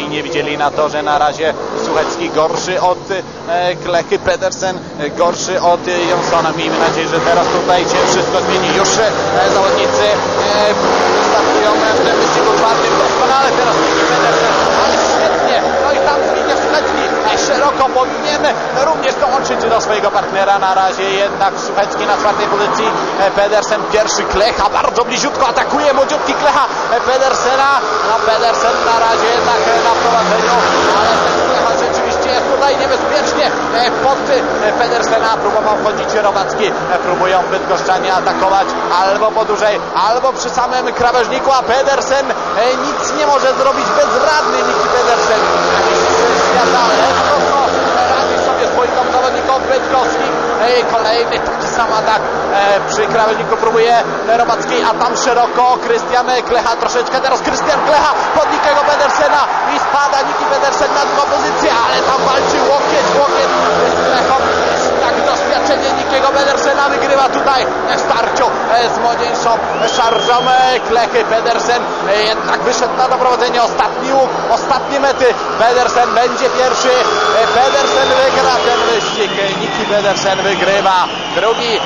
i nie widzieli na torze. Na razie Suchecki gorszy od e, Klechy, Pedersen e, gorszy od e, Jonsona. Miejmy nadzieję, że teraz tutaj się wszystko zmieni. Już zawodnicy startują w tym wyścigu czwartym. Doskonale teraz Miki Pedersen, ale świetnie. No i tam Suchecki szeroko powinien również dołączyć do swojego partnera. Na razie jednak Suchecki na czwartej pozycji. Pedersen pierwszy, Klecha bardzo bliziutko atakuje młodziutki Klecha Pedersena. Pedersen na razie jednak e, na prowadzeniu, ale Klecha rzeczywiście tutaj niebezpiecznie e, pod e, Pedersena. Próbował wchodzić Robacki. E, Próbują Bydgoszczanie atakować albo po dłużej, albo przy samym krawężniku, a Pedersen e, nic nie może zrobić. Bezradny Niki Pedersen. Świata Kolejny taki sam atak e, przy krawężniku próbuje Robacki, a tam szeroko Krystian Klecha troszeczkę. Teraz Krystian Klecha pod Nikiego Pedersena i spada Niki Pedersen na drugą pozycję, ale tam walczy łokieć, łokieć z Klechą. Tak doświadczenie Nikiego Pedersena wygrywa tutaj w starciu e, z młodzieńszą szarżą e, Klechy. Pedersen e, jednak wyszedł na doprowadzenie. Ostatni łuk, ostatnie mety. Pedersen będzie pierwszy. E, Pedersen wygra ten wyścig. Niki Pedersen wygrywa drugi.